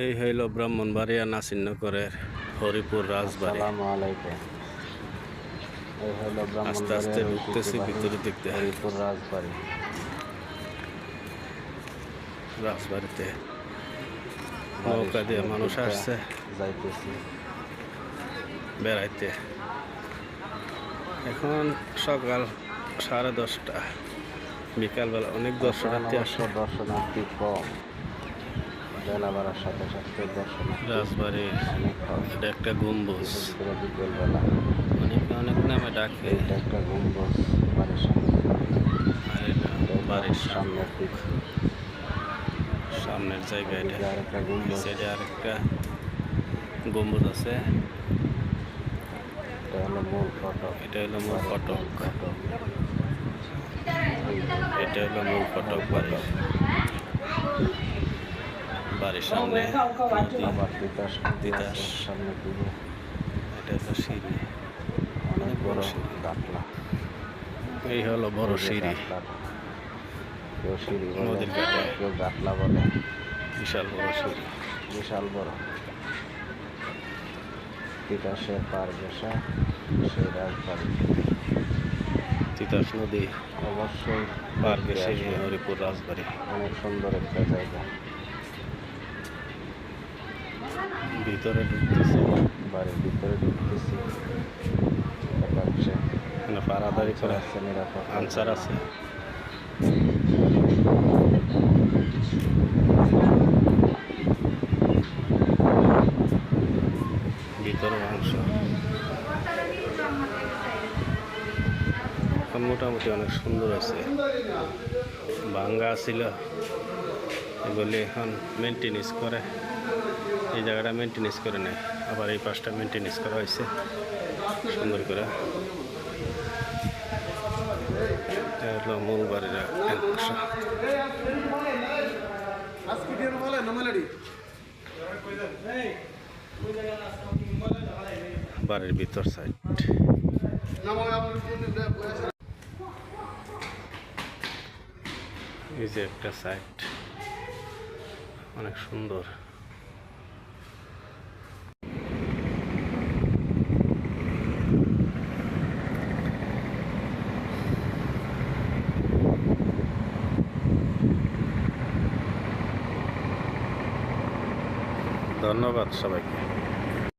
এই হইল ব্রাহ্মণবাড়িয়া নাসিরনগরের হরিপুর রাজবাড়ি। আস্তে আস্তে ঢুকতেছি ভিতরে দেখতে হরিপুর রাজবাড়ি। রাজবাড়িতে নৌকা দিয়ে মানুষ আসছে। যাইতেছি। বেড়াইতে। এখন সকাল সাড়ে দশটা। বিকালবেলা অনেক দর্শনার্থী এখন আসে দর্শনার্থী কম। বেলা বাড়ার সাথে সাথে দর্শনার্থী রাজবাড়ি এটা একটা গম্বুজ। বিকেলবেলা। অনেকে অনেক নামে ডাকে। এইটা একটা গম্বুজ বাড়ির সামনে। আর এটা বাড়ির সামনে। সামনের জায়গা এটা। আরেকটা গম্বুজ। সাইডে আরেকটা গম্বুজ আছে। এটা হলো মূল ফটক। এটা হলো মূল ফটক। এটা হলো মূল ফটক বাড়ি। বাড়ির সামনে। আবার তিতাস তিতাস। সামনে এটা হলো সিঁড়ি। অনেক বড় গাটলা এই হলো বড় সিঁড়ি। কেউ সিঁড়ি নদীর। কেউ গাটলা বলে। বিশাল বড় সিঁড়ি। বিশাল বড়। পার বসা সেই রাজবাড়ি। তিতাস নদী। অবশ্যই পার ঘুরতে গেছে হরিপুর রাজবাড়ি। অনেক সুন্দর একটা জায়গা। ভিতরে ঢুকতেছে বাড়ির ভিতরে ঢুকতেছি। এখানে পাড়াদারি করে আছে নিরাপদ। আনসার আছে। ভিতরে অংশ এখন মোটামুটি অনেক সুন্দর আছে। ভাঙ্গা ছিল। এগুলি এখন মেনটেনেন্স করে। এই জায়গাটা মেনটেনেন্স করে নেয়। আবার এই পাশটা মেনটেনেন্স করা হয়েছে। সুন্দর করে। বাড়ির ভিতর সাইড এই যে একটা সাইড অনেক সুন্দর। ধন্যবাদ সবাইকে।